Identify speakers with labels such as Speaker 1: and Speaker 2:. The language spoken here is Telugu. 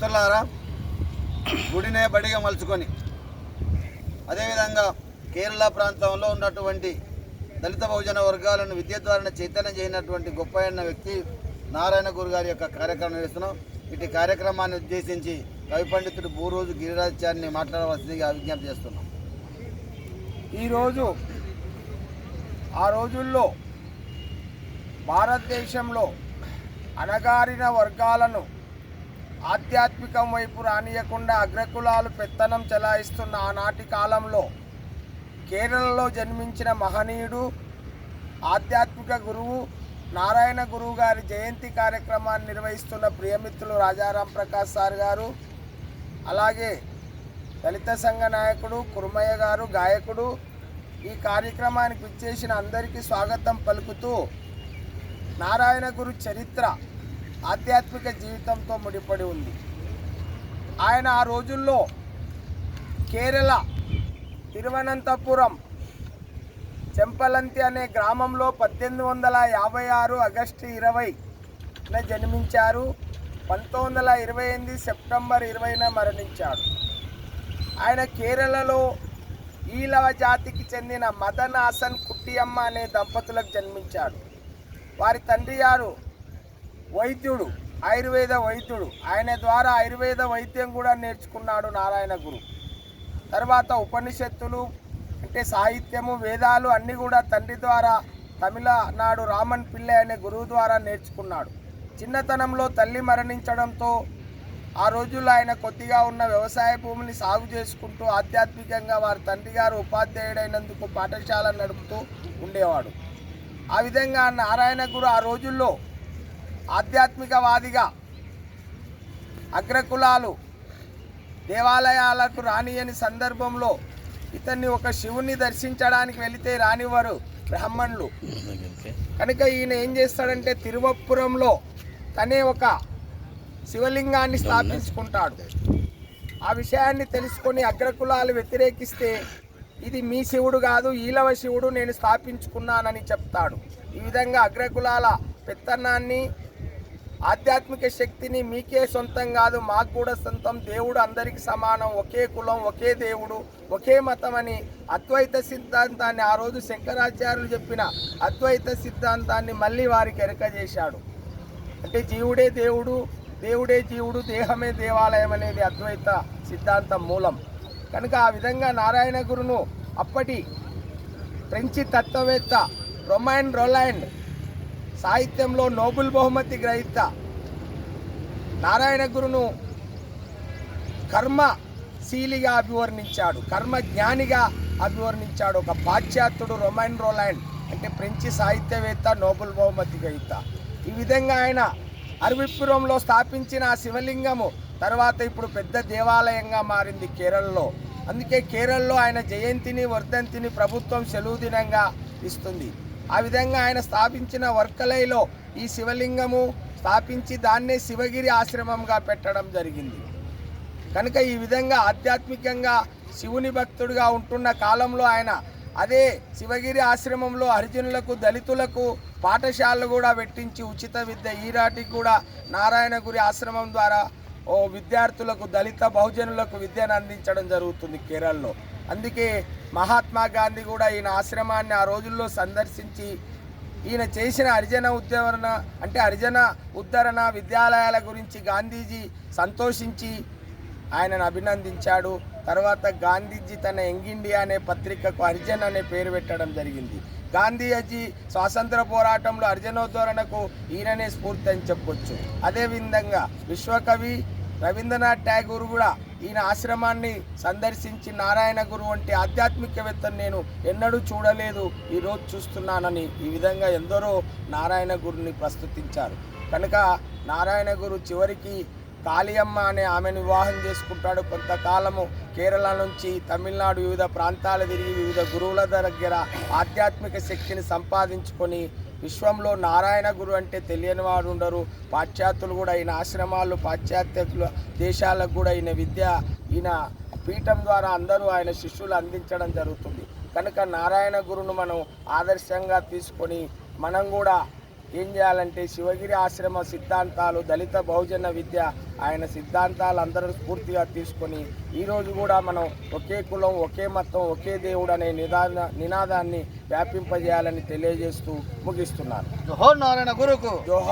Speaker 1: మిత్రులారా గుడినే బడిగా మలుచుకొని అదేవిధంగా కేరళ ప్రాంతంలో ఉన్నటువంటి దళిత బహుజన వర్గాలను విద్య ద్వారా చైతన్యం చేయనటువంటి గొప్ప అయిన వ్యక్తి నారాయణ గురు గారి యొక్క కార్యక్రమం చేస్తున్నాం. ఇటు కార్యక్రమాన్ని ఉద్దేశించి కవి పండితుడు బూరోజు గిరిరాజ్యాన్ని మాట్లాడవలసిందిగా విజ్ఞప్తి చేస్తున్నాం.
Speaker 2: ఈరోజు ఆ రోజుల్లో భారతదేశంలో అణగారిన వర్గాలను ఆధ్యాత్మికం వైపు రానియకుండా అగ్రకులాలు పెత్తనం చెలాయిస్తున్న ఆనాటి కాలంలో కేరళలో జన్మించిన మహనీయుడు ఆధ్యాత్మిక గురువు నారాయణ గురువు గారి జయంతి కార్యక్రమాన్ని నిర్వహిస్తున్న ప్రియమిత్రులు రాజారాం ప్రకాష్ సార్ గారు అలాగే దళిత సంఘ నాయకుడు కురుమయ్య గారు గాయకుడు ఈ కార్యక్రమానికి విచ్చేసిన అందరికీ స్వాగతం పలుకుతూ నారాయణ గురు చరిత్ర ఆధ్యాత్మిక జీవితంతో ముడిపడి ఉంది. ఆయన ఆ రోజుల్లో కేరళ తిరువనంతపురం చెంపలంతి అనే గ్రామంలో పద్దెనిమిది వందల యాభై ఆరు ఆగస్టు ఇరవైన జన్మించారు. పంతొమ్మిది వందల ఇరవై ఎనిమిది సెప్టెంబర్ ఇరవైన మరణించారు ఆయన కేరళలో ఈలవ జాతికి చెందిన మదన్ హాసన్ కుట్టియమ్మ అనే దంపతులకు జన్మించాడు. వారి తండ్రి గారు వైద్యుడు ఆయుర్వేద వైద్యుడు. ఆయన ద్వారా ఆయుర్వేద వైద్యం కూడా నేర్చుకున్నాడు నారాయణ గురు. తర్వాత ఉపనిషత్తులు అంటే సాహిత్యము వేదాలు అన్నీ కూడా తండ్రి ద్వారా తమిళనాడు రామన్ పిల్లై అనే గురువు ద్వారా నేర్చుకున్నాడు. చిన్నతనంలో తల్లి మరణించడంతో ఆ రోజుల్లో ఆయన కొద్దిగా ఉన్న వ్యవసాయ భూమిని సాగు చేసుకుంటూ ఆధ్యాత్మికంగా వారి తండ్రి గారు ఉపాధ్యాయుడైనందుకు పాఠశాల నడుపుతూ ఉండేవాడు. ఆ విధంగా నారాయణ గురు ఆ రోజుల్లో ఆధ్యాత్మికవాదిగా అగ్రకులాలు దేవాలయాలకు రానియని సందర్భంలో ఇతన్ని ఒక శివుణ్ణి దర్శించడానికి వెళితే రానివారు బ్రాహ్మణులు. కనుక ఈయన ఏం చేస్తాడంటే తిరువప్పురంలో తనే ఒక శివలింగాన్ని స్థాపించుకుంటాడు. ఆ విషయాన్ని తెలుసుకొని అగ్రకులాలు వ్యతిరేకిస్తే ఇది మీ శివుడు కాదు ఈలవ శివుడు నేను స్థాపించుకున్నానని చెప్తాడు. ఈ విధంగా అగ్రకులాల పెత్తనాన్ని ఆధ్యాత్మిక శక్తిని మీకే సొంతం కాదు మాకు కూడా సొంతం. దేవుడు అందరికి సమానం. ఒకే కులం ఒకే దేవుడు ఒకే మతం అని అద్వైత సిద్ధాంతాన్ని ఆ రోజు శంకరాచార్యులు చెప్పిన అద్వైత సిద్ధాంతాన్ని మళ్ళీ వారికి ఎరక చేశాడు అంటే జీవుడే దేవుడు దేవుడే జీవుడు దేహమే దేవాలయం అనేది అద్వైత సిద్ధాంతం మూలం. కనుక ఆ విధంగా నారాయణ గురును అప్పటి ఫ్రెంచి తత్వవేత్త రొమాన్ రొలాండ్ సాహిత్యంలో నోబుల్ బహుమతి గ్రహీత నారాయణ గురును కర్మశీలిగా అభివర్ణించాడు కర్మ జ్ఞానిగా అభివర్ణించాడు. ఒక పాశ్చాత్యుడు రొమాన్ రోలాండ్ అంటే ఫ్రెంచి సాహిత్యవేత్త నోబుల్ బహుమతి గ్రహీత. ఈ విధంగా ఆయన అరవిపురంలో స్థాపించిన ఆ శివలింగము తర్వాత ఇప్పుడు పెద్ద దేవాలయంగా మారింది కేరళలో. అందుకే కేరళలో ఆయన జయంతిని వర్ధంతిని ప్రభుత్వం సెలవు దినంగా ఇస్తుంది. ఆ విధంగా ఆయన స్థాపించిన వర్కలైలో ఈ శివలింగము స్థాపించి దాన్నే శివగిరి ఆశ్రమంగా పెట్టడం జరిగింది. కనుక ఈ విధంగా ఆధ్యాత్మికంగా శివుని భక్తుడిగా ఉంటున్న కాలంలో ఆయన అదే శివగిరి ఆశ్రమంలో హరిజనులకు దళితులకు పాఠశాలలు కూడా పెట్టించి ఉచిత విద్య ఈనాటికి కూడా నారాయణగురి ఆశ్రమం ద్వారా ఓ విద్యార్థులకు దళిత బహుజనులకు విద్యను అందించడం జరుగుతుంది కేరళలో. అందుకే మహాత్మా గాంధీ కూడా ఈయన ఆశ్రమాన్ని ఆ రోజుల్లో సందర్శించి ఈయన చేసిన హరిజన ఉద్ధరణ అంటే హరిజన ఉద్ధరణ విద్యాలయాల గురించి గాంధీజీ సంతోషించి ఆయనను అభినందించాడు. తర్వాత గాంధీజీ తన యంగ్ ఇండియా అనే పత్రికకు హరిజన్ అనే పేరు పెట్టడం జరిగింది. గాంధీజీ స్వాతంత్ర పోరాటంలో హరిజనోద్ధరణకు ఈయననే స్ఫూర్తి అని చెప్పొచ్చు. అదేవిధంగా విశ్వకవి రవీంద్రనాథ్ ఠాగూర్ కూడా ఈయన ఆశ్రమాన్ని సందర్శించి నారాయణ గురు వంటి ఆధ్యాత్మికవేత్తను నేను ఎన్నడూ చూడలేదు. ఈరోజు చూస్తున్నానని ఈ విధంగా ఎందరో నారాయణ గురుని ప్రస్తుతించారు. కనుక నారాయణ గురు చివరికి కాళియమ్మ అనే ఆమెను వివాహం చేసుకుంటాడు. కొంతకాలము కేరళ నుంచి తమిళనాడు వివిధ ప్రాంతాలు తిరిగి వివిధ గురువుల దగ్గర ఆధ్యాత్మిక శక్తిని సంపాదించుకొని విశ్వంలో నారాయణ గురు అంటే తెలియని వాడు ఉండరు. పాశ్చాత్యులు కూడా ఈయన ఆశ్రమాలు పాశ్చాత్య దేశాలకు కూడా ఈయన విద్య ఈయన పీఠం ద్వారా అందరూ ఆయన శిష్యులు అందించడం జరుగుతుంది. కనుక నారాయణ గురును మనం ఆదర్శంగా తీసుకొని మనం కూడా ఏం చేయాలంటే శివగిరి ఆశ్రమ సిద్ధాంతాలు దళిత బహుజన విద్య ఆయన సిద్ధాంతాలు అందరూ స్ఫూర్తిగా తీసుకొని ఈరోజు కూడా మనం ఒకే కులం ఒకే మతం ఒకే దేవుడు అనే నిదాన నినాదాన్ని వ్యాపింపజేయాలని తెలియజేస్తూ ముగిస్తున్నాను.
Speaker 1: జోహర్ నారాయణ గురుకు.
Speaker 2: జోహార్